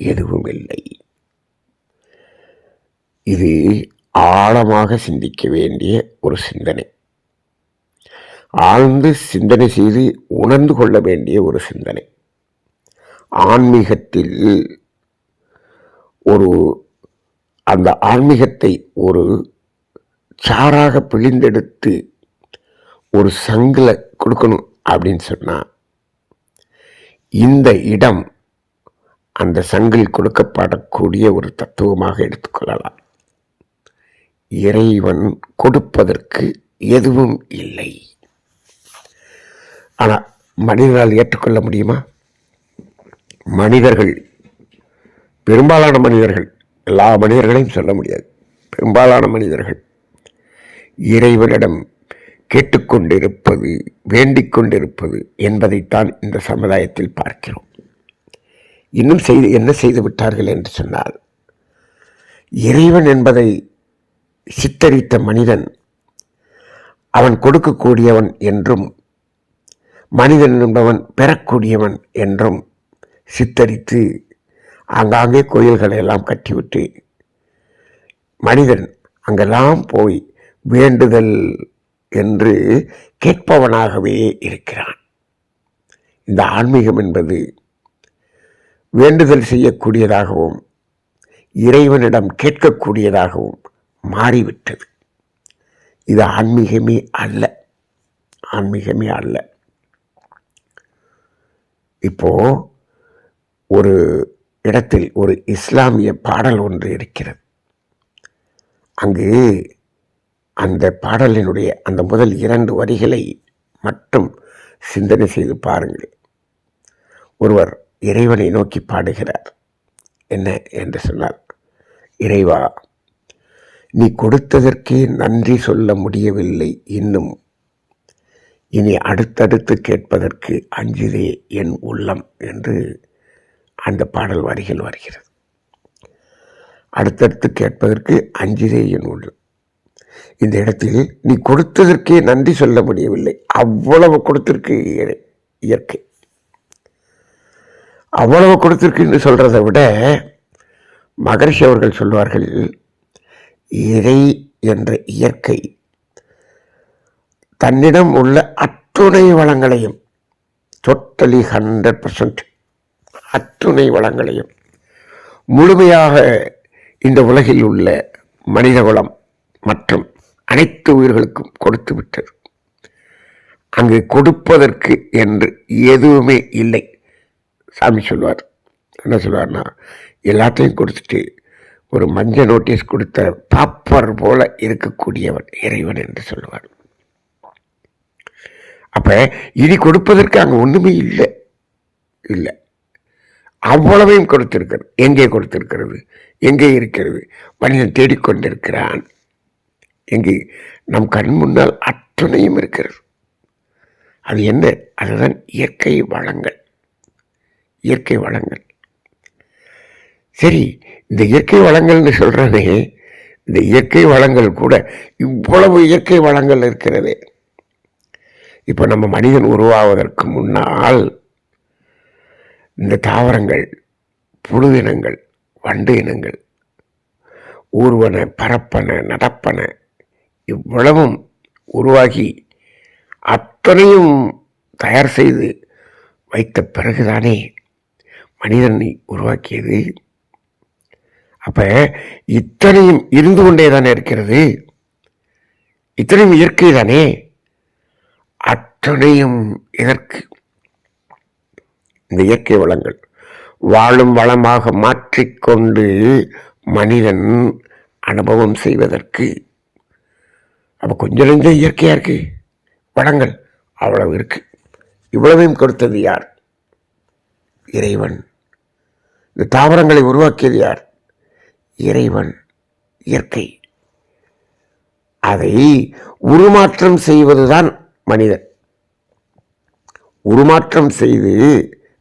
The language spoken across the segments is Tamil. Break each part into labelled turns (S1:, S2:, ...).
S1: எதுவும் இல்லை. இது ஆழமாக சிந்திக்க வேண்டிய ஒரு சிந்தனை. ஆழ்ந்து சிந்தனை செய்து உணர்ந்து கொள்ள வேண்டிய ஒரு சிந்தனை. ஆன்மீகத்தில் ஒரு அந்த ஆன்மீகத்தை ஒரு சாராக பிழிந்தெடுத்து ஒரு சங்கில் கொடுக்கணும் அப்படின்னு சொன்னால் இந்த இடம் அந்த சங்கில் கொடுக்கப்படக்கூடிய ஒரு தத்துவமாக எடுத்துக்கொள்ளலாம் இறைவன் கொடுப்பதற்கு எதுவும் இல்லை. ஆனால் மனிதனால் ஏற்றுக்கொள்ள முடியுமா? மனிதர்கள் பெரும்பாலான மனிதர்கள் எல்லா மனிதர்களையும் சொல்ல முடியாது. பெரும்பாலான மனிதர்கள் இறைவனிடம் கேட்டுக்கொண்டிருப்பது வேண்டிக் கொண்டிருப்பது என்பதைத்தான் இந்த சமுதாயத்தில் பார்க்கிறோம். இன்னும் செய்து என்ன செய்து விட்டார்கள் என்று சொன்னால் இறைவன் என்பதை சித்தரித்த மனிதன் அவன் கொடுக்கக்கூடியவன் என்றும் மனிதன் என்பவன் பெறக்கூடியவன் என்றும் சித்தரித்து ஆங்காங்கே கோயில்களை எல்லாம் கட்டிவிட்டு மனிதன் அங்கெல்லாம் போய் வேண்டுதல் என்று கேட்பவனாகவே இருக்கிறான். இந்த ஆன்மீகம் என்பது வேண்டுதல் செய்யக்கூடியதாகவும் இறைவனிடம் கேட்கக்கூடியதாகவும் மாறிவிட்டது. இது ஆன்மீகமே அல்ல. ஆன்மீகமே அல்ல. இப்போ ஒரு இடத்தில் ஒரு இஸ்லாமிய பாடல் ஒன்று இருக்கிறது. அங்கு அந்த பாடலினுடைய அந்த முதல் இரண்டு வரிகளை மட்டும் சிந்தனை செய்து பாருங்கள். ஒருவர் இறைவனை நோக்கி பாடுகிறார். என்ன என்று சொன்னார் இறைவா நீ கொடுத்ததற்கே நன்றி சொல்ல முடியவில்லை இன்னும். இனி அடுத்தடுத்து கேட்பதற்கு அஞ்சுதே என் உள்ளம் என்று அந்த பாடல் வரிகள் வருகிறது. அடுத்தடுத்து கேட்பதற்கு அஞ்சுதே என் உள்ளம். இந்த இடத்தில் நீ கொடுத்ததற்கே நன்றி சொல்ல முடியவில்லை. அவ்வளவு கொடுத்திருக்கு இயற்கை. அவ்வளவு கொடுத்துருக்குன்னு சொல்கிறத விட மகர்ஷி அவர்கள் சொல்வார்கள் இறை என்ற இயற்கை தன்னிடம் உள்ள அத்துணை வளங்களையும் டோட்டலி ஹண்ட்ரட் பர்சன்ட் அத்துணை வளங்களையும் முழுமையாக இந்த உலகில் உள்ள மனிதகுலம் மற்றும் அனைத்து உயிர்களுக்கும் கொடுத்து விட்டது. அங்கு கொடுப்பதற்கு என்று எதுவுமே இல்லை. சாமி சொல்லுவார் என்ன சொல்லுவார்னா எல்லாத்தையும் கொடுத்துட்டு ஒரு மஞ்சள் நோட்டீஸ் கொடுத்த பாப்பர் போல இருக்கக்கூடியவன் இறைவன் என்று சொல்லுவார். அப்ப இனி கொடுப்பதற்கு அங்க ஒண்ணுமே இல்லை. இல்லை. அவ்வளவையும் கொடுத்திருக்கிறது. எங்கே கொடுத்திருக்கிறது? எங்கே இருக்கிறது? மனிதன் தேடிக்கொண்டிருக்கிறான். எங்கே நம் கண் முன்னால் அத்துணையும் இருக்கிறது. அது என்ன? அதுதான் இயற்கை வளங்கள். இயற்கை வளங்கள். சரி இந்த இயற்கை வளங்கள்னு சொல்கிறனே இந்த இயற்கை வளங்கள் கூட இவ்வளவு இயற்கை வளங்கள் இருக்கிறதே. இப்போ நம்ம மனிதன் உருவாவதற்கு முன்னால் இந்த தாவரங்கள் புழு இனங்கள் வண்டு இனங்கள் ஊர்வன பரப்பன நடப்பன இவ்வளவும் உருவாகி அத்தனையும் தயார் செய்து வைத்த பிறகுதானே மனிதனை உருவாக்கியது. அப்போ இத்தனையும் இருந்து கொண்டே தானே இருக்கிறது? இத்தனையும் இயற்கை தானே? அத்தனையும் இதற்கு இந்த இயற்கை வளங்கள். வாழும் வளமாக மாற்றிக்கொண்டு மனிதன் அனுபவம் செய்வதற்கு. அப்போ கொஞ்சம் நெஞ்சம் இயற்கையாக இருக்கு? வளங்கள் அவ்வளவு இருக்கு. இவ்வளவையும் கொடுத்தது யார்? இறைவன். இந்த தாவரங்களை உருவாக்கியது யார்? இறைவன் இயற்கை. அதை உருமாற்றம் செய்வதுதான் மனிதன். உருமாற்றம் செய்து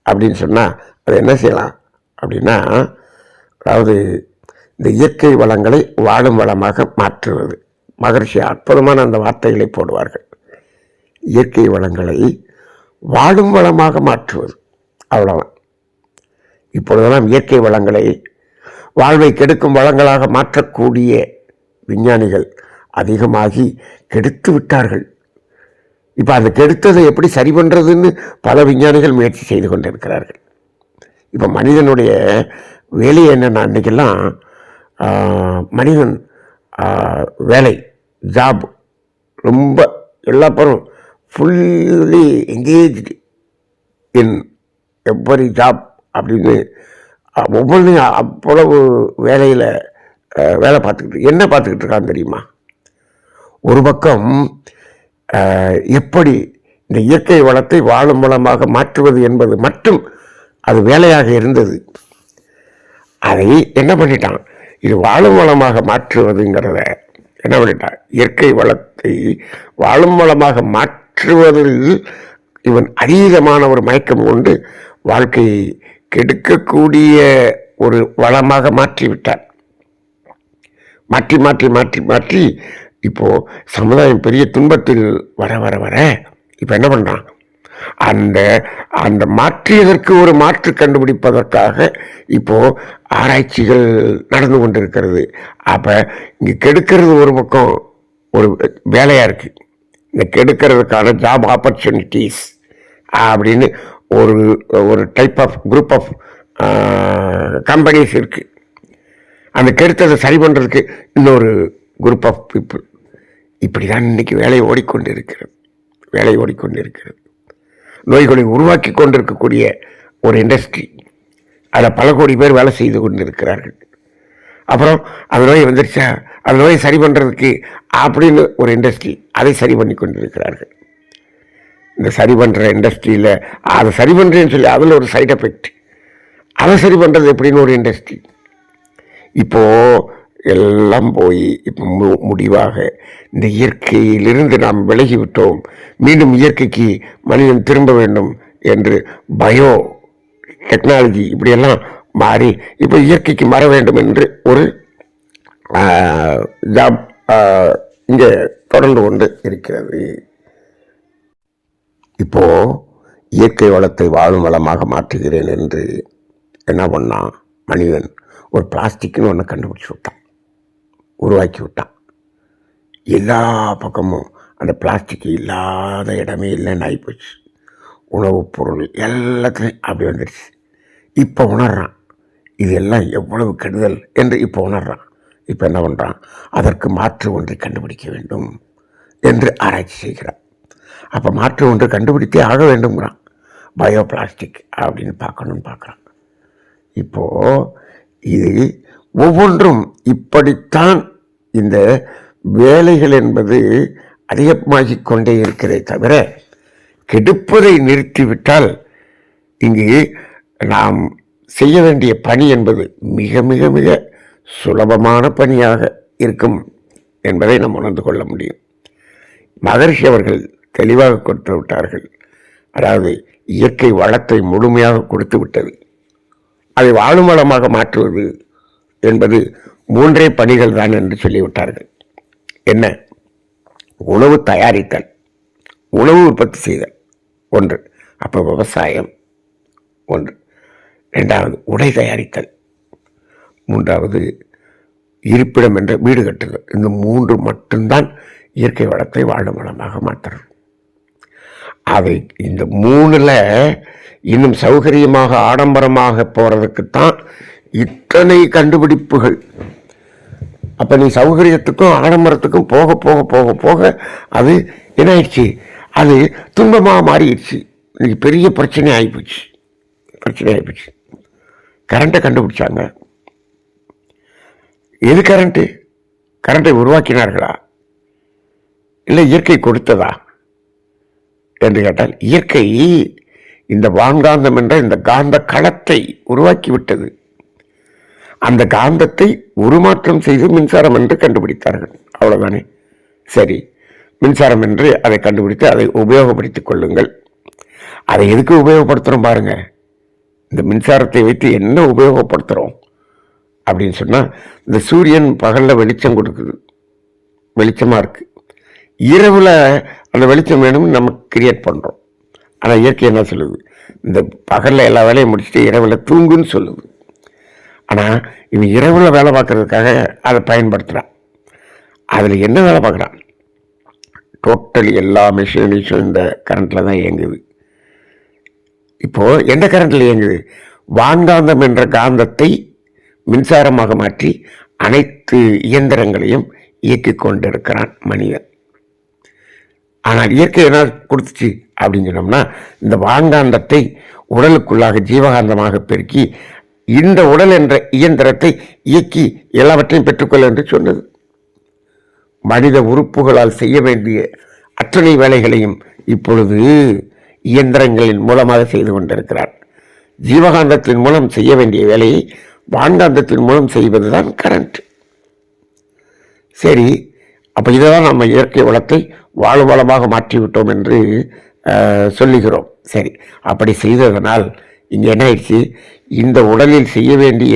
S1: அப்படின்னு சொன்னால் அதை என்ன செய்யலாம்? அப்படின்னா அதாவது இந்த இயற்கை வளங்களை வாழும் வளமாக மாற்றுவது. மகர்ஷி அற்புதமான அந்த வார்த்தைகளை போடுவார்கள். இயற்கை வளங்களை வாழும் வளமாக மாற்றுவது. அவ்வளோதான் இப்பொழுதெல்லாம் இயற்கை வளங்களை வாழ்வை கெடுக்கும் வளங்களாக மாற்றக்கூடிய விஞ்ஞானிகள் அதிகமாகி கெடுத்து விட்டார்கள். இப்போ அந்த கெடுத்ததை எப்படி சரி பண்ணுறதுன்னு பல விஞ்ஞானிகள் முயற்சி செய்து கொண்டிருக்கிறார்கள். இப்போ மனிதனுடைய வேலை என்னென்னா அன்றைக்கெல்லாம் மனிதன் வேலை ஜாப் ரொம்ப எல்லா பேரும் fully engaged in every job அப்படின்னு ஒவ்வொன்றையும் அவ்வளவு வேலையில் வேலை பார்த்துக்கிட்டு என்ன பார்த்துக்கிட்டு இருக்கான் தெரியுமா? ஒரு பக்கம் எப்படி இந்த இயற்கை வளத்தை வாழும் வளமாக மாற்றுவது என்பது மட்டும் அது வேலையாக இருந்தது. அதை என்ன பண்ணிட்டான்? இது வாழும் வளமாக மாற்றுவதுங்கிறத என்ன பண்ணிட்டான்? இயற்கை வளத்தை வாழும் வளமாக மாற்றுவதில் இவன் அதீதமான ஒரு மயக்கம் கொண்டு வாழ்க்கையை கெடுக்கக்கூடிய ஒரு வளமாக மாற்றிவிட்டார். மாற்றி மாற்றி மாற்றி மாற்றி இப்போ சமுதாயம் பெரிய துன்பத்தில் வர வர வர இப்போ என்ன பண்ணுறான் அந்த அந்த மாற்றியதற்கு ஒரு மாற்று கண்டுபிடிப்பதற்காக இப்போ ஆராய்ச்சிகள் நடந்து கொண்டிருக்கிறது. அப்ப இங்க கெடுக்கிறது ஒரு பக்கம் ஒரு வேலையா இருக்கு. இந்த கெடுக்கிறதுக்கான ஜாப் ஆப்பர்ச்சுனிட்டிஸ் அப்படின்னு ஒரு ஒரு type of group of companies இருக்குது அந்த கெடுத்ததை சரி பண்ணுறதுக்கு இன்னொரு குரூப் ஆஃப் பீப்புள் இப்படி தான் இன்னைக்கு வேலை ஓடிக்கொண்டிருக்கிறது. வேலை ஓடிக்கொண்டிருக்கிறது. நோய்களை உருவாக்கி கொண்டிருக்கக்கூடிய ஒரு இண்டஸ்ட்ரி அதில் பல கோடி பேர் வேலை செய்து கொண்டிருக்கிறார்கள். அப்புறம் அந்த நோய் வந்துருச்சா? அந்த நோயை சரி பண்ணுறதுக்கு அப்படின்னு ஒரு இண்டஸ்ட்ரி அதை சரி பண்ணி கொண்டிருக்கிறார்கள். இந்த சரி பண்ணுற இண்டஸ்ட்ரியில் அதை சரி பண்ணுறேன்னு சொல்லி அதில் ஒரு சைட் எஃபெக்ட் அதை சரி பண்ணுறது எப்படின்னு ஒரு இண்டஸ்ட்ரி இப்போது எல்லாம் போய் இப்போ மு- முடிவாக இந்த இயற்கையிலிருந்து நாம் விலகி விட்டோம் மீண்டும் இயற்கைக்கு மனிதன் திரும்ப வேண்டும் என்று பயோ டெக்னாலஜி இப்படியெல்லாம் மாறி இப்போ இயற்கைக்கு மாற வேண்டும் என்று ஒரு ஜாப் இங்கே தொடர்ந்து கொண்டு இருக்கிறது. இப்போ இயற்கை வளத்தை வாழும் வளமாக மாற்றுகிறேன் என்று என்ன பண்ணான் மனிதன் ஒரு பிளாஸ்டிக்னு ஒன்று கண்டுபிடிச்சி விட்டான். உருவாக்கி விட்டான். எல்லா பக்கமும் அந்த பிளாஸ்டிக் இல்லாத இடமே இல்லைன்னு ஆகிப்போச்சு உணவுப் பொருள் எல்லாத்துலேயும் அப்படி வந்துடுச்சு இப்போ உணர்றான். இது எல்லாம் எவ்வளவு கெடுதல் என்று இப்போ உணர்றான். இப்போ என்ன பண்ணுறான் அதற்கு மாற்று ஒன்றை கண்டுபிடிக்க வேண்டும் என்று ஆராய்ச்சி செய்கிறான். அப்போ மாற்று ஒன்று கண்டுபிடித்தே ஆக வேண்டும்ங்கிறான். பயோ பிளாஸ்டிக் அப்படின்னு பார்க்கணும்னு பார்க்குறான். இப்போது இது ஒவ்வொன்றும் இப்படித்தான் இந்த வேலைகள் என்பது அதிகமாகிக் கொண்டே இருக்கிறதே தவிர கெடுப்பதை நிறுத்திவிட்டால் இங்கு நாம் செய்ய வேண்டிய பணி என்பது மிக மிக மிக சுலபமான பணியாக இருக்கும் என்பதை நாம் உணர்ந்து கொள்ள முடியும். மகர்ஷி அவர்கள் தெளிவாக கொடுத்து விட்டார்கள். அதாவது இயற்கை வளத்தை முழுமையாக கொடுத்து விட்டது. அதை வாழும் வளமாக மாற்றுவது என்பது மூன்றே பணிகள் தான் என்று சொல்லிவிட்டார்கள். என்ன? உணவு தயாரித்தல் உணவு உற்பத்தி செய்தல் ஒன்று. அப்போ விவசாயம் ஒன்று. ரெண்டாவது உடை தயாரித்தல். மூன்றாவது இருப்பிடம் என்ற வீடு கட்டுதல். இந்த மூன்று மட்டும்தான் இயற்கை வளத்தை வாழும் வளமாக மாற்றுறது. அதை இந்த மூணில் இன்னும் சௌகரியமாக ஆடம்பரமாக போகிறதுக்குத்தான் இத்தனை கண்டுபிடிப்புகள். அப்போ நீ சௌகரியத்துக்கும் ஆடம்பரத்துக்கும் போக போக போக போக அது என்ன ஆயிடுச்சு அது துன்பமாக மாறிடுச்சு. இன்னைக்கு பெரிய பிரச்சனை ஆகிப்போச்சு பிரச்சனை ஆகிப்போச்சு கரண்ட்டை கண்டுபிடிச்சாங்க. எது கரண்ட்டு கரண்ட்டை உருவாக்கினார்களா? இல்லை இயற்கை கொடுத்ததா? என்று கேட்டால் இயற்கை இந்த வான்காந்தம் என்ற இந்த காந்த களத்தை உருவாக்கிவிட்டது. அந்த காந்தத்தை உருமாற்றம் செய்து மின்சாரம் என்று கண்டுபிடித்தார்கள். அவ்வளவுதானே? சரி மின்சாரம் என்று அதை கண்டுபிடித்து அதை உபயோகப்படுத்திக் கொள்ளுங்கள். அதை எதுக்கு உபயோகப்படுத்துகிறோம் பாருங்க? இந்த மின்சாரத்தை வைத்து என்ன உபயோகப்படுத்துகிறோம் அப்படின்னு சொன்னால் இந்த சூரியன் பகலில் வெளிச்சம் கொடுக்குது. வெளிச்சமாக இருக்குது இரவில் அந்த வெளிச்சம் வேணும்னு நம்ம கிரியேட் பண்ணுறோம் ஆனால் இயற்கை என்ன சொல்லுது? இந்த பகலில் எல்லா வேலையும் முடிச்சுட்டு இரவில் தூங்குன்னு சொல்லுது. ஆனால் இவன் இரவில் வேலை பார்க்கறதுக்காக அதை பயன்படுத்துகிறான் அதில் என்ன வேலை பார்க்குறான் டோட்டலி எல்லா மிஷினரிஸும் இந்த கரண்ட்டில் தான் இயங்குது. இப்போது எந்த கரண்ட்டில் இயங்குது? வான்காந்தம் என்ற காந்தத்தை மின்சாரமாக மாற்றி அனைத்து இயந்திரங்களையும் இயக்கி கொண்டிருக்கிறான் மனிதன். ஆனால் இயற்கை என்ன கொடுத்துச்சு அப்படின்னு சொன்னோம்னா இந்த வான்காந்தத்தை உடலுக்குள்ளாக ஜீவகாந்தமாக பெருக்கி இந்த உடல் என்ற இயந்திரத்தை இயக்கி எல்லாவற்றையும் பெற்றுக்கொள்ள என்று சொன்னது. மனித உறுப்புகளால் செய்ய வேண்டிய அத்தனை வேலைகளையும் இப்பொழுது இயந்திரங்களின் மூலமாக செய்து கொண்டிருக்கிறார். ஜீவகாந்தத்தின் மூலம் செய்ய வேண்டிய வேலையை வான்காந்தத்தின் மூலம் செய்வதுதான் கரண்ட். சரி அப்போ இதுதான் நம்ம இயற்கை வளத்தை வாழ்வளமாக மாற்றிவிட்டோம் என்று சொல்லுகிறோம். சரி அப்படி செய்ததனால் இங்கே என்ன ஆயிடுச்சு? இந்த உடலில் செய்ய வேண்டிய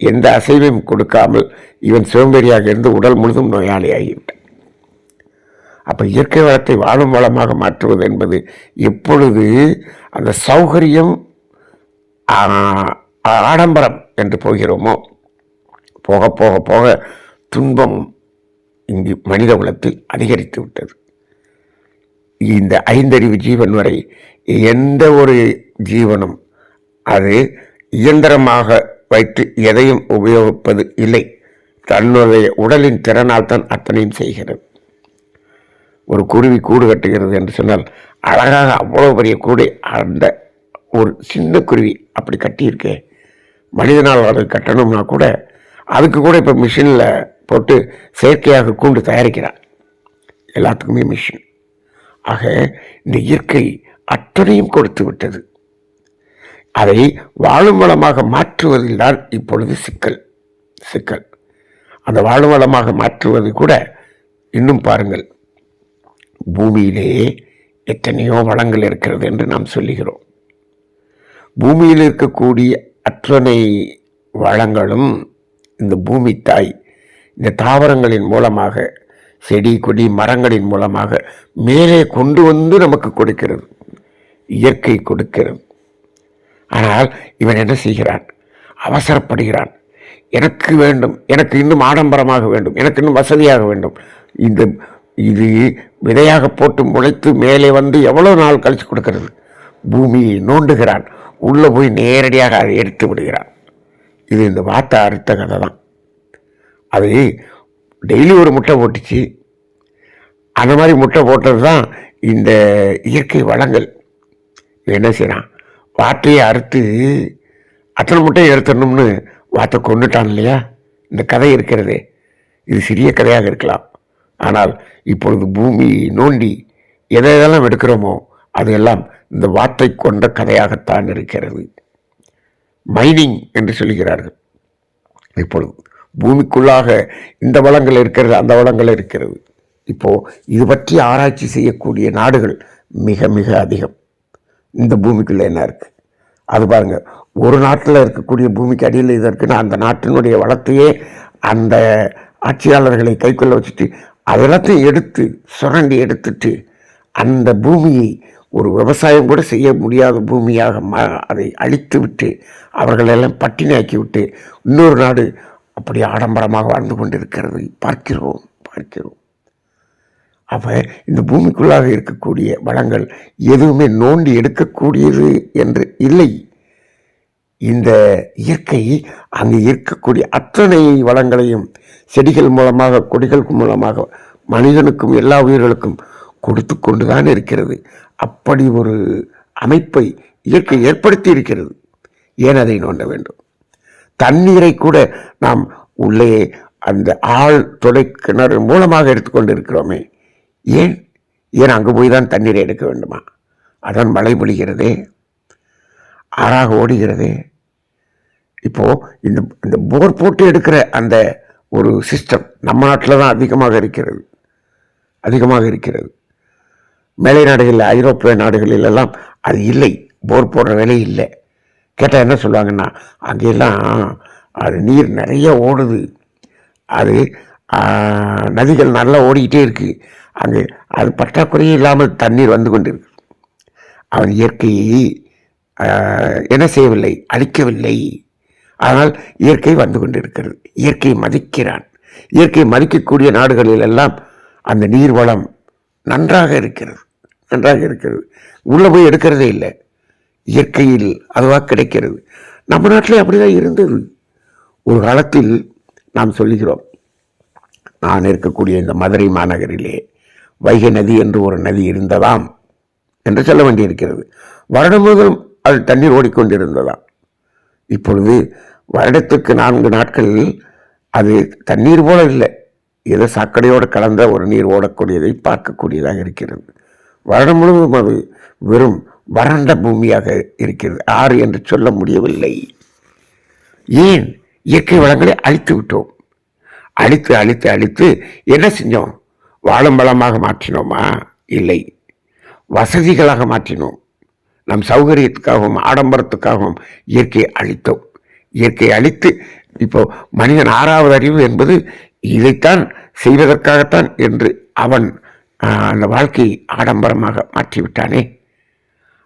S1: எந்த அசைவையும் கொடுக்காமல் இவன் சோம்பேறியாக இருந்து உடல் முழுதும் நோயாளி ஆகிவிட்டான் அப்போ இயற்கை வளத்தை வாழும் வளமாக மாற்றுவது என்பது எப்பொழுது அந்த சௌகரியம் ஆடம்பரம் என்று போகிறோமோ? போக போக போக துன்பம் இங்கு மனித குலத்தில் அதிகரித்து விட்டது. இந்த ஐந்தறிவு ஜீவன் வரை எந்த ஒரு ஜீவனும் அது இயந்திரமாக வைத்து எதையும் உபயோகிப்பது இல்லை. தன்னுடைய உடலின் திறனால் தான் அத்தனையும் செய்கிறது. ஒரு குருவி கூடு கட்டுகிறது என்று சொன்னால் அழகாக அவ்வளோ பெரிய கூடை அந்த ஒரு சின்ன குருவி அப்படி கட்டியிருக்கே. மனிதனால் அது கட்டணும்னா கூட அதுக்கு கூட இப்போ மிஷினில் போட்டு செயற்கையாக கூண்டு தயாரிக்கிறான் எல்லாத்துக்குமே மிஷின் ஆக இந்த இயற்கை அத்தனையும் கொடுத்து விட்டது. அதை வாழும் வளமாக மாற்றுவதில் தான் இப்பொழுது சிக்கல் சிக்கல். அந்த வாழும் வளமாக மாற்றுவது கூட இன்னும் பாருங்கள் பூமியிலே எத்தனையோ வளங்கள் இருக்கிறது என்று நாம் சொல்லுகிறோம். பூமியில் இருக்கக்கூடிய அத்தனை வளங்களும் இந்த பூமி தாய் இந்த தாவரங்களின் மூலமாக செடி கொடி மரங்களின் மூலமாக மேலே கொண்டு வந்து நமக்கு கொடுக்கிறது. இயற்கை கொடுக்கிறது. ஆனால் இவன் என்ன செய்கிறான்? அவசரப்படுகிறான். எனக்கு வேண்டும். எனக்கு இன்னும் ஆடம்பரமாக வேண்டும். எனக்கு இன்னும் வசதியாக வேண்டும். இந்த இது விதையாக போட்டு முளைத்து மேலே வந்து எவ்வளோ நாள் கழிச்சு கொடுக்கிறது? பூமியை நோண்டுகிறான். உள்ளே போய் நேரடியாக அதை எடுத்து விடுகிறான். இது இந்த வார்த்தை அறுத்த கதை தான். அது டெய்லி ஒரு முட்டை போட்டுச்சு. அந்த மாதிரி முட்டை போட்டது தான் இந்த இயற்கை வளங்கள். என்ன செய்கிறான் வார்த்தையை அறுத்து அத்தனை முட்டையை எடுத்துடணும்னு வார்த்தை கொண்டுட்டான் இல்லையா? இந்த கதை இருக்கிறதே. இது சிறிய கதையாக இருக்கலாம். ஆனால் இப்பொழுது பூமி நோண்டி எதை எதெல்லாம் எடுக்கிறோமோ அதெல்லாம் இந்த வார்த்தை கொண்ட கதையாகத்தான் இருக்கிறது. மைனிங் என்று சொல்கிறார்கள் இப்பொழுது. பூமிக்குள்ளாக இந்த வளங்கள் இருக்கிறது அந்த வளங்கள் இருக்கிறது. இப்போ இது பற்றி ஆராய்ச்சி செய்யக்கூடிய நாடுகள் மிக மிக அதிகம். இந்த பூமிக்குள்ளே என்ன இருக்குது அது பாருங்க ஒரு நாட்டில் இருக்கக்கூடிய பூமிக்கு அடியில் இது இருக்குன்னா அந்த நாட்டினுடைய வளத்தையே அந்த ஆட்சியாளர்களை கைக்குள்ள வச்சுட்டு அதெல்லாத்தையும் எடுத்து சுரண்டி எடுத்துட்டு அந்த பூமியை ஒரு விவசாயம் கூட செய்ய முடியாத பூமியாக ம அதை அழித்து விட்டு அவர்களெல்லாம் பட்டினியாக்கி விட்டு இன்னொரு நாடு அப்படி ஆடம்பரமாக வாழ்ந்து கொண்டிருக்கிறது. பார்க்கிறோம் பார்க்கிறோம். அப்போ இந்த பூமிக்குள்ளாக இருக்கக்கூடிய வளங்கள் எதுவுமே நோண்டி எடுக்கக்கூடியது என்று இல்லை. இந்த இயற்கை அங்கே இருக்கக்கூடிய அத்தனை வளங்களையும் செடிகள் மூலமாக கொடிகள் மூலமாக மனிதனுக்கும் எல்லா உயிர்களுக்கும் கொடுத்து கொண்டு தான் இருக்கிறது. அப்படி ஒரு அமைப்பை இயற்கை ஏற்படுத்தி இருக்கிறது. ஏன் அதை நோண்ட வேண்டும்? தண்ணீரை கூட நாம் உள்ளே அந்த ஆள் துளை கிணறு மூலமாக எடுத்துக்கொண்டு இருக்கிறோமே ஏன்? ஏன் அங்கே போய் தான் தண்ணீரை எடுக்க வேண்டுமா? அதான் மழை பொழிகிறதே. ஆறாக ஓடுகிறதே. இப்போது இந்த இந்த போர் போட்டு எடுக்கிற அந்த ஒரு சிஸ்டம் நம்ம நாட்டில் தான் அதிகமாக இருக்கிறது. அதிகமாக இருக்கிறது. மேலை நாடுகளில் ஐரோப்பிய நாடுகளிலெல்லாம் அது இல்லை. போர் போடுற வேலை இல்லை. கேட்டால் என்ன சொல்லுவாங்கன்னா அங்கெல்லாம் அது நீர் நிறைய ஓடுது. அது நதிகள் நல்லா ஓடிக்கிட்டே இருக்குது அங்கே அது பற்றாக்குறையே இல்லாமல் தண்ணீர் வந்து கொண்டிருக்கு. அவன் இயற்கையை என்ன செய்யவில்லை அழிக்கவில்லை. ஆனால் இயற்கை வந்து கொண்டிருக்கிறது. இயற்கையை மதிக்கிறான். இயற்கையை மதிக்கக்கூடிய நாடுகளில் எல்லாம் அந்த நீர் வளம் நன்றாக இருக்கிறது. நன்றாக இருக்கிறது. உள்ளே போய் எடுக்கிறதே இல்லை. இயற்கையில் அதுவாக கிடைக்கிறது. நம்ம நாட்டிலே அப்படிதான் இருந்தது. ஒரு காலத்தில் நாம் சொல்லுகிறோம் நான் இருக்கக்கூடிய இந்த மதுரை மாநகரிலே வைகை நதி என்று ஒரு நதி இருந்ததாம் என்று சொல்ல வேண்டியிருக்கிறது. வருடம் முழுவதும் அது தண்ணீர் ஓடிக்கொண்டிருந்ததாம். இப்பொழுது வருடத்துக்கு நான்கு நாட்கள் அது தண்ணீர் போல இல்லை. ஏதோ சாக்கடையோடு கலந்த ஒரு நீர் ஓடக்கூடியதை பார்க்கக்கூடியதாக இருக்கிறது. வருடம் முழுவதும் அது வெறும் வறண்ட பூமியாக இருக்கிறது. ஆறு என்று சொல்ல முடியவில்லை. ஏன்? இயற்கை வளங்களை அழித்து விட்டோம். அழித்து அழித்து அழித்து என்ன செஞ்சோம்? வாழும் மாற்றினோமா? இல்லை. வசதிகளாக மாற்றினோம். நம் சௌகரியத்துக்காகவும் ஆடம்பரத்துக்காகவும் இயற்கையை அழித்தோம். இயற்கையை அழித்து இப்போ மனிதன் ஆறாவது அறிவு என்பது இதைத்தான் செய்வதற்காகத்தான் என்று அவன் ஆஹ், அந்த வாழ்க்கையை ஆடம்பரமாக மாற்றிவிட்டானே.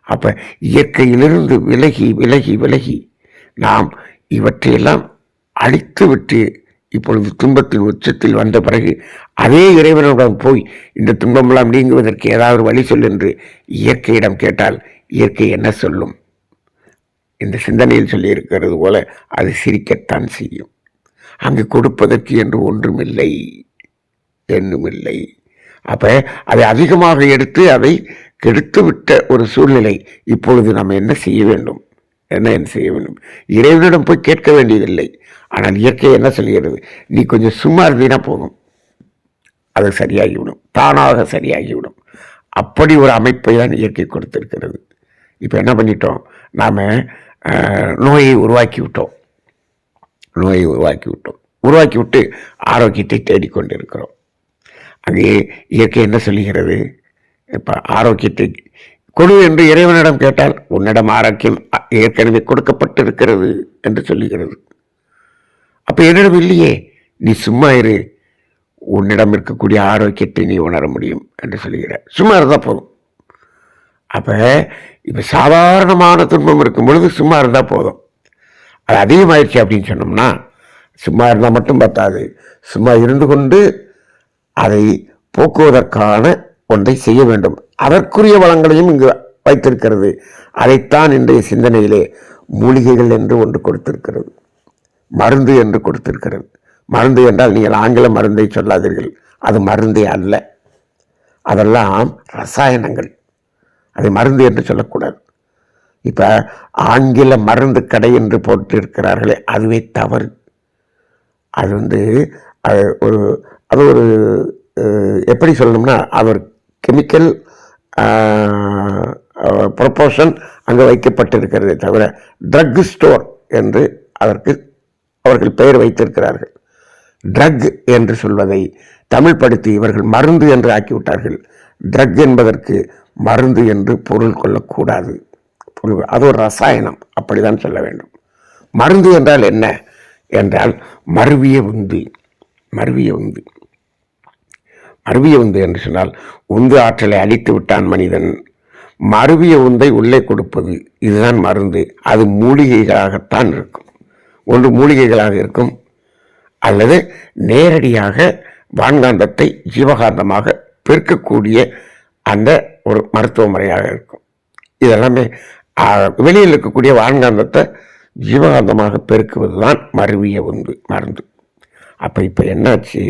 S1: அப்போ இயற்கையிலிருந்து விலகி விலகி விலகி நாம் இவற்றையெல்லாம் அழித்து விட்டு இப்பொழுது துன்பத்தின் உச்சத்தில் வந்த பிறகு அதே இறைவனிடம் போய் இந்த துன்பமெல்லாம் நீங்குவதற்கு ஏதாவது வழி சொல் என்று இயற்கையிடம் கேட்டால் இயற்கை என்ன சொல்லும்? இந்த சிந்தனையில் சொல்லியிருக்கிறது போல அது சிரிக்கத்தான் செய்யும். அங்கு கொடுப்பதற்கு என்று ஒன்றுமில்லை என்னுமில்லை அப்போ அதை அதிகமாக எடுத்து அதை கெடுத்து விட்ட ஒரு சூழ்நிலை இப்பொழுது நாம் என்ன செய்ய வேண்டும்? என்ன என்ன செய்ய வேண்டும்? இறைவனிடம் போய் கேட்க வேண்டியதில்லை. ஆனால் இயற்கை என்ன சொல்கிறது? நீ கொஞ்சம் சும்மா இருந்தீனா போதும். அது சரியாகிவிடும். தானாக சரியாகிவிடும். அப்படி ஒரு அமைப்பை தான் இயற்கை கொடுத்திருக்கிறது. இப்போ என்ன பண்ணிட்டோம்? நாம் நோயை உருவாக்கி விட்டோம். நோயை உருவாக்கி விட்டோம். உருவாக்கி விட்டு ஆரோக்கியத்தை தேடிக்கொண்டிருக்கிறோம். அங்கே இயற்கை என்ன சொல்லுகிறது? இப்போ ஆரோக்கியத்தை கொடு என்று இறைவனிடம் கேட்டால் உன்னிடம் ஆரோக்கியம் ஏற்கனவே கொடுக்கப்பட்டிருக்கிறது என்று சொல்லுகிறது. அப்போ என்னிடம் இல்லையே நீ சும்மா இரு. உன்னிடம் இருக்கக்கூடிய ஆரோக்கியத்தை நீ உணர முடியும் என்று சொல்லுகிற சும்மா இருந்தால் போதும். அப்போ இப்போ சாதாரணமான துன்பம் இருக்கும் பொழுது சும்மா இருந்தால் போதும். அது அதிகமாயிடுச்சு அப்படின்னு சொன்னோம்னா சும்மா இருந்தால் மட்டும் பத்தாது. சும்மா இருந்து கொண்டு அதை போக்குவதற்கான ஒன்றை செய்ய வேண்டும். அதற்குரிய வளங்களையும் இங்கு வைத்திருக்கிறது. அதைத்தான் இன்றைய சிந்தனையிலே மூலிகைகள் என்று ஒன்று கொடுத்திருக்கிறது. மருந்து என்று கொடுத்திருக்கிறது. மருந்து என்றால் நீங்கள் ஆங்கில மருந்தை சொல்லாதீர்கள். அது மருந்தே அல்ல. அதெல்லாம் ரசாயனங்கள். அதை மருந்து என்று சொல்லக்கூடாது. இப்போ ஆங்கில மருந்து கடை என்று போட்டிருக்கிறார்களே அதுவே தவறு. அது வந்து அது ஒரு அது ஒரு எப்படி சொல்லணும்னா அது ஒரு கெமிக்கல் ப்ரொப்போஷன் அங்கே வைக்கப்பட்டிருக்கிறதே தவிர ட்ரக் ஸ்டோர் என்று அதற்கு அவர்கள் பெயர் வைத்திருக்கிறார்கள். ட்ரக் என்று சொல்வதை தமிழ் படுத்தி இவர்கள் மருந்து என்று ஆக்கிவிட்டார்கள். ட்ரக் என்பதற்கு மருந்து என்று பொருள் கொள்ளக்கூடாது. பொருள் அது ஒரு ரசாயனம் அப்படிதான் சொல்ல வேண்டும். மருந்து என்றால் என்ன? என்றால் மருவிய உந்து மருவிய உந்து. அருவிய உந்து என்று சொன்னால் உந்து ஆற்றலை அழித்து விட்டான் மனிதன். மருவிய உந்தை உள்ளே கொடுப்பது இதுதான் மருந்து. அது மூலிகைகளாகத்தான் இருக்கும். ஒன்று மூலிகைகளாக இருக்கும். அல்லது நேரடியாக வான்காந்தத்தை ஜீவகாந்தமாக பெருக்கக்கூடிய அந்த ஒரு மருத்துவ முறையாக இருக்கும். இதெல்லாமே வெளியில் இருக்கக்கூடிய வான்காந்தத்தை ஜீவகாந்தமாக பெருக்குவது தான் மருவிய உந்து மருந்து. அப்போ இப்போ என்னாச்சு?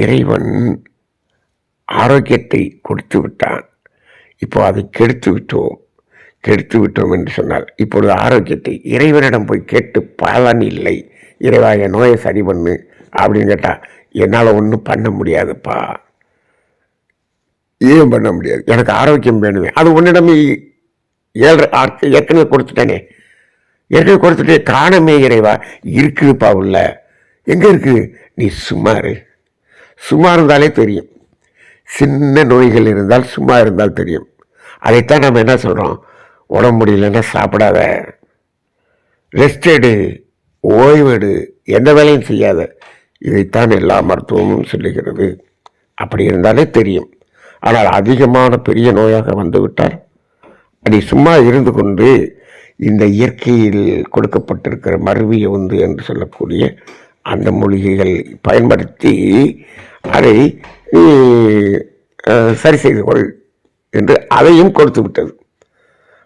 S1: இறைவன் ஆரோக்கியத்தை கொடுத்து விட்டான். இப்போ அதை கெடுத்து விட்டோம். கெடுத்து விட்டோம் என்று சொன்னால் இப்பொழுது ஆரோக்கியத்தை இறைவனிடம் போய் கேட்டு பலன் இல்லை. இறைவா என் நோயை சரி பண்ணு அப்படின்னு கேட்டால் என்னால் ஒன்றும் பண்ண முடியாதுப்பா. ஏன் பண்ண முடியாது? எனக்கு ஆரோக்கியம் வேணுமே. அது உன்னிடமே ஏழு ஆட்கள் ஏற்கனவே கொடுத்துட்டேனே. ஏற்கனவே கொடுத்துட்டே காணமே இறைவா. இருக்குதுப்பா உள்ள. எங்கே இருக்குது நீ சுமார் சுமார் சும்மா இருந்தாலே தெரியும். சின்ன நோய்கள் இருந்தால் சும்மா இருந்தால் தெரியும். அதைத்தான் நம்ம என்ன சொல்கிறோம் உடம்பு முடியலன்னா சாப்பிடாத. ரெஸ்ட் எடு ஓய்வெடு எந்த வேலையும் செய்யாத. இதைத்தான் எல்லா மருத்துவமும் சொல்லுகிறது. அப்படி இருந்தாலே தெரியும். ஆனால் அதிகமான பெரிய நோயாக வந்துவிட்டால் அதை சும்மா இருந்து கொண்டு இந்த இயற்கையில் கொடுக்கப்பட்டிருக்கிற மருவிய உந்து என்று சொல்லக்கூடிய அந்த மூலிகைகள் பயன்படுத்தி அதை நீ சரி செய்து கொள் என்று அதையும் கொடுத்து விட்டது.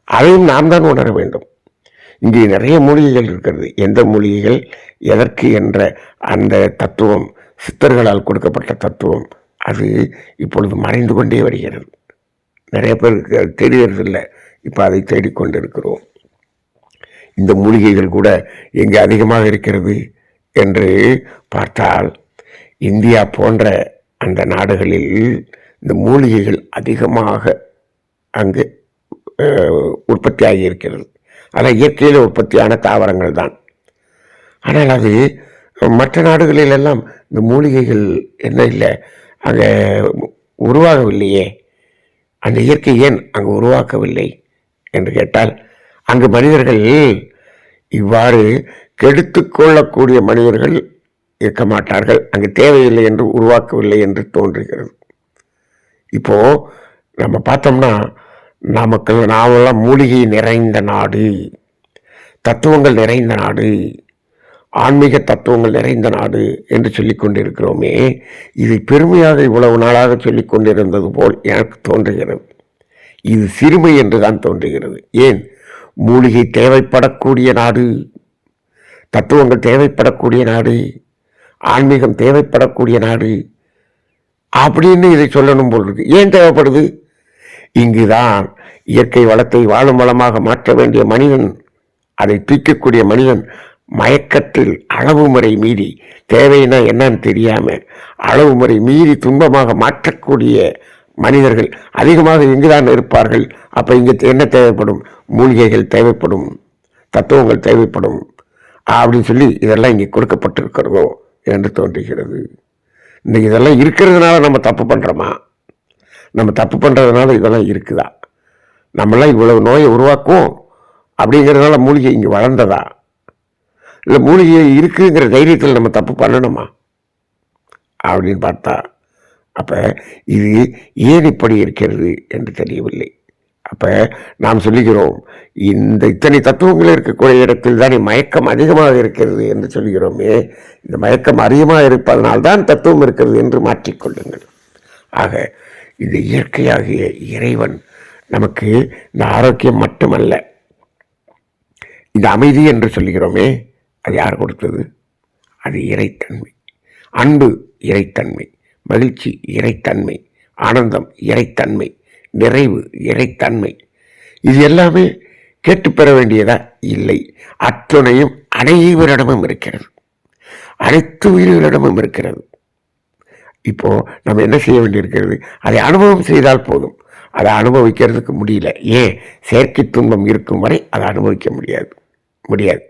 S1: அதையும் நாம் தான் உணர வேண்டும். இங்கே நிறைய மூலிகைகள் இருக்கிறது. எந்த மூலிகைகள் எதற்கு என்ற அந்த தத்துவம் சித்தர்களால் கொடுக்கப்பட்ட தத்துவம் அது இப்பொழுது மறைந்து கொண்டே வருகிறது. நிறைய பேருக்கு அது தெரியறதில்லை இப்போ அதை தேடிக்கொண்டிருக்கிறோம் இந்த மூலிகைகள் கூட எங்கே அதிகமாக இருக்கிறது என்று பார்த்தால் இந்தியா போன்ற அந்த நாடுகளில் இந்த மூலிகைகள் அதிகமாக அங்கு உற்பத்தியாகி உற்பத்தி ஆகியிருக்கிறது ஆனால் இயற்கையில் உற்பத்தியான தாவரங்கள் தான். ஆனால் அது மற்ற நாடுகளிலெல்லாம் இந்த மூலிகைகள் என்ன இல்லை அங்கே உருவாகவில்லையே. அந்த இயற்கை ஏன் அங்கு உருவாக்கவில்லை என்று கேட்டால் அங்கு மனிதர்கள் இவ்வாறு கெடுத்து கொள்ளக்கூடிய மனிதர்கள் இருக்க மாட்டார்கள். அங்கு தேவையில்லை என்று உருவாக்கவில்லை என்று தோன்றுகிறது. இப்போ நம்ம பார்த்தோம்னா நமக்கு நாமெல்லாம் மூலிகை நிறைந்த நாடு தத்துவங்கள் நிறைந்த நாடு ஆன்மீக தத்துவங்கள் நிறைந்த நாடு என்று சொல்லி கொண்டிருக்கிறோமே இது பெருமையாக இவ்வளவு நாளாக சொல்லி கொண்டிருந்தது போல் எனக்கு தோன்றுகிறது. இது சிறுமை என்று தான் தோன்றுகிறது. ஏன்? மூலிகை தேவைப்படக்கூடிய நாடு தத்துவங்கள் தேவைப்படக்கூடிய நாடு ஆன்மீகம் தேவைப்படக்கூடிய நாடு அப்படின்னு இதை சொல்லணும் போல் இருக்கு. ஏன் தேவைப்படுது? இங்குதான் இயற்கை வளத்தை வாழும் வளமாக மாற்ற வேண்டிய மனிதன் அதை தூக்கக்கூடிய மனிதன் மயக்கத்தில் அளவு முறை மீறி தேவைன்னா என்னன்னு தெரியாமல் அளவு முறை மீறி துன்பமாக மாற்றக்கூடிய மனிதர்கள் அதிகமாக இங்குதான் இருப்பார்கள். அப்போ இங்கே என்ன தேவைப்படும்? மூலிகைகள் தேவைப்படும் தத்துவங்கள் தேவைப்படும் அப்படின்னு சொல்லி இதெல்லாம் இங்கே கொடுக்கப்பட்டிருக்கிறதோ. என்று தோன்றுகிறது. இன்றைக்கி இதெல்லாம் இருக்கிறதுனால நம்ம தப்பு பண்ணுறோமா நம்ம தப்பு பண்ணுறதுனால இதெல்லாம் இருக்குதா? நம்மளாம் இவ்வளவு நோயை உருவாக்குவோம் அப்படிங்கிறதுனால மூலிகை இங்கே வளர்ந்ததா? இல்லை மூலிகை இருக்குங்கிற தைரியத்தில் நம்ம தப்பு பண்ணணுமா? அப்படின்னு பார்த்தா அப்போ இது ஏன் இப்படி இருக்கிறது என்று தெரியவில்லை. அப்போ நாம் சொல்லுகிறோம் இந்த இத்தனை தத்துவங்கள் இருக்கக்கூடிய இடத்தில் தானே மயக்கம் அதிகமாக இருக்கிறது என்று சொல்கிறோமே இந்த மயக்கம் அதிகமாக இருப்பதனால்தான் தத்துவம் இருக்கிறது என்று மாற்றிக்கொள்ளுங்கள் ஆக இந்த இயற்கையாகிய இறைவன் நமக்கு இந்த ஆரோக்கியம் மட்டுமல்ல இந்த அமைதி என்று சொல்கிறோமே அது யார் கொடுத்தது? அது இறைத்தன்மை. அன்பு இறைத்தன்மை. மகிழ்ச்சி இறைத்தன்மை. ஆனந்தம் இறைத்தன்மை. நிறைவு இறைத்தன்மை. இது எல்லாமே கேட்டு பெற வேண்டியதா? இல்லை. அத்துணையும் அனைவரிடமும் இருக்கிறது. அனைத்து உயிர்களிடமும் இருக்கிறது. இப்போ நம்ம என்ன செய்ய வேண்டியிருக்கிறது? அதை அனுபவம் செய்தால் போதும். அதை அனுபவிக்கிறதுக்கு முடியல. ஏன்? செயற்கை துன்பம் இருக்கும் வரை அதை அனுபவிக்க முடியாது. முடியாது.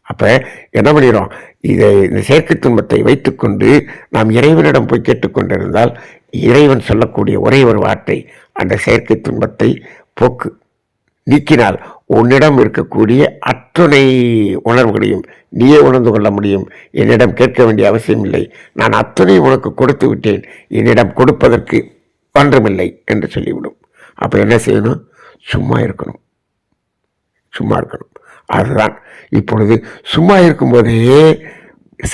S1: அப்போ என்ன பண்ணிடுறோம்? இதை இந்த செயற்கை துன்பத்தை வைத்துக்கொண்டு நாம் இறைவனிடம் போய் கேட்டுக்கொண்டிருந்தால் இறைவன் சொல்லக்கூடிய ஒரே ஒரு வார்த்தை அந்த செயற்கை துன்பத்தை போக்கு நீக்கினால் உன்னிடம் இருக்கக்கூடிய அத்துணை உணர்வுகளையும் நீயே உணர்ந்து கொள்ள முடியும். என்னிடம் கேட்க வேண்டிய அவசியம் இல்லை. நான் அத்துணை உனக்கு கொடுத்து விட்டேன். என்னிடம் கொடுப்பதற்கு ஒன்றுமில்லை என்று சொல்லிவிடும். அப்போ என்ன செய்யணும்? சும்மா இருக்கணும். சும்மா இருக்கணும். அதுதான். இப்பொழுது சும்மா இருக்கும்போதே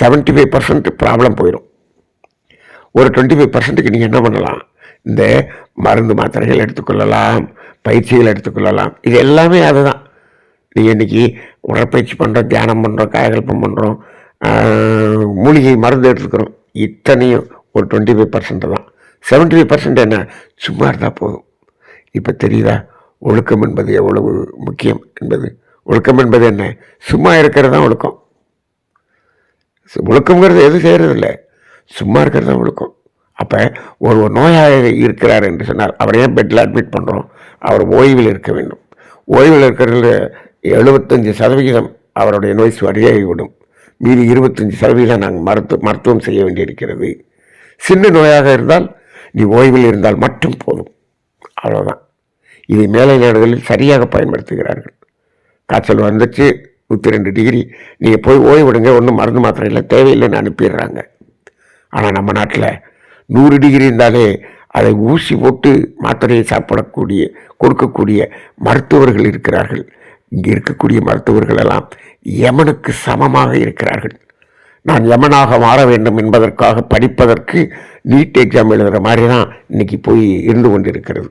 S1: செவன்ட்டி ஃபைவ் பர்சன்ட் ப்ராப்ளம் போயிடும் ஒரு டுவெண்ட்டி ஃபைவ் பர்சன்ட்டுக்கு நீங்கள் என்ன பண்ணலாம்? இந்த மருந்து மாத்திரைகள் எடுத்துக்கொள்ளலாம் பயிற்சிகள் எடுத்துக்கொள்ளலாம். இது எல்லாமே அதுதான். நீங்கள் இன்றைக்கி உடற்பயிற்சி பண்ணுறோம் தியானம் பண்ணுறோம் காயகல்பம் பண்ணுறோம் மூலிகை மருந்து எடுத்துக்கிறோம். இத்தனையும் ஒரு டுவெண்ட்டி ஃபைவ் பர்சன்ட் தான். செவன்ட்டி ஃபைவ் பர்சன்ட் என்ன? சும்மா இருந்தால் போதும். இப்போ தெரியுதா? ஒழுக்கம் என்பது எவ்வளவு முக்கியம் என்பது? ஒழுக்கம் என்பது என்ன? சும்மா இருக்கிறது தான் ஒழுக்கம். ஒழுக்கங்கிறது ஒழுக்கம்ங்கிறது எதுவும் செய்கிறதில்ல சும்மா இருக்கிறது தான் ஒழுக்கம். அப்போ ஒரு ஒரு நோயாக இருக்கிறார் என்று சொன்னால் அவரை ஏன் பெட்டில் அட்மிட் பண்ணுறோம் அவர் ஓய்வில் இருக்க வேண்டும். ஓய்வில் இருக்கிறது எழுபத்தஞ்சு சதவிகிதம் அவருடைய நோய் சரியாகிவிடும். மீதி இருபத்தஞ்சி சதவீதம் நாங்கள் மருத்துவ மருத்துவம் செய்ய வேண்டியிருக்கிறது. சின்ன நோயாக இருந்தால் நீ ஓய்வில் இருந்தால் மட்டும் போதும். அவ்வளோதான் இதை மேலை நாடுகளில் சரியாக பயன்படுத்துகிறார்கள். காய்ச்சல் வந்துச்சு நூற்றி ரெண்டு டிகிரி. நீங்கள் போய் ஓய்விடுங்க ஒன்றும் மருந்து மாத்திரை இல்லை தேவையில்லைன்னு அனுப்பிடுறாங்க. ஆனால் நம்ம நாட்டில் நூறு டிகிரி இருந்தாலே அதை ஊசி போட்டு மாத்திரையை சாப்பிடக்கூடிய கொடுக்கக்கூடிய மருத்துவர்கள் இருக்கிறார்கள். இங்கே இருக்கக்கூடிய மருத்துவர்கள் எல்லாம் யமனுக்கு சமமாக இருக்கிறார்கள். நான் யமனாக மாற வேண்டும் என்பதற்காக படிப்பதற்கு நீட் எக்ஸாம் எழுதுகிற மாதிரி தான் இன்னைக்கு போய் இருந்து கொண்டிருக்கிறது.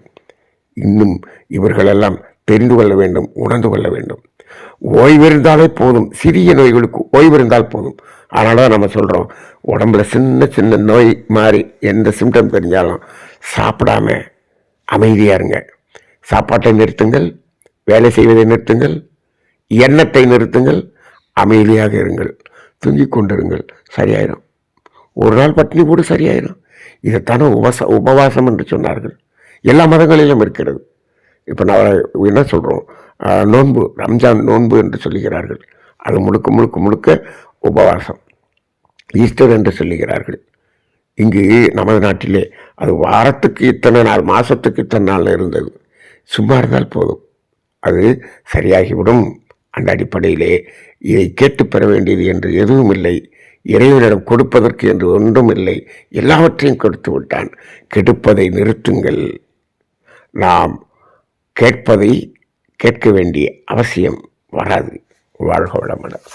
S1: இன்னும் இவர்களெல்லாம் தெரிந்து கொள்ள வேண்டும் உணர்ந்து கொள்ள வேண்டும். ஓய்விருந்தாலே போதும். சிறிய நோய்களுக்கு ஓய்விருந்தால் போதும். அதனால தான் நம்ம சொல்கிறோம் உடம்புல சின்ன சின்ன நோய் மாதிரி எந்த சிம்டம் தெரிஞ்சாலும் சாப்பிடாம அமைதியாக இருங்க. சாப்பாட்டை நிறுத்துங்கள் வேலை செய்வதை நிறுத்துங்கள் எண்ணத்தை நிறுத்துங்கள் அமைதியாக இருங்கள் தூங்கிக் கொண்டிருங்கள் சரியாயிரும். ஒரு நாள் பட்டினி போடு சரியாயிரும். இதைத்தானே உபச உபவாசம் என்று சொன்னார்கள். எல்லா மதங்களிலும் இருக்கிறது. இப்போ நான் என்ன சொல்கிறோம் நோன்பு ரம்ஜான் நோன்பு என்று சொல்லுகிறார்கள். அது முழுக்க முழுக்க முழுக்க உபவாசம். ஈஸ்டர் என்று சொல்லுகிறார்கள். இங்கு நமது நாட்டிலே அது வாரத்துக்கு இத்தனை நாள் மாதத்துக்கு இத்தனை நாள் இருந்தது. சும்மா இருந்தால் போதும். அது சரியாகிவிடும். அந்த அடிப்படையிலே இதை கேட்டு பெற வேண்டியது என்று எதுவும் இல்லை. இறைவனிடம் கொடுப்பதற்கு என்று ஒன்றும் இல்லை. எல்லாவற்றையும் கொடுத்து விட்டான். கெடுப்பதை நிறுத்துங்கள். நாம் கேட்பதை கேட்க வேண்டிய அவசியம் வராது. வாழ்க வளமுடன்.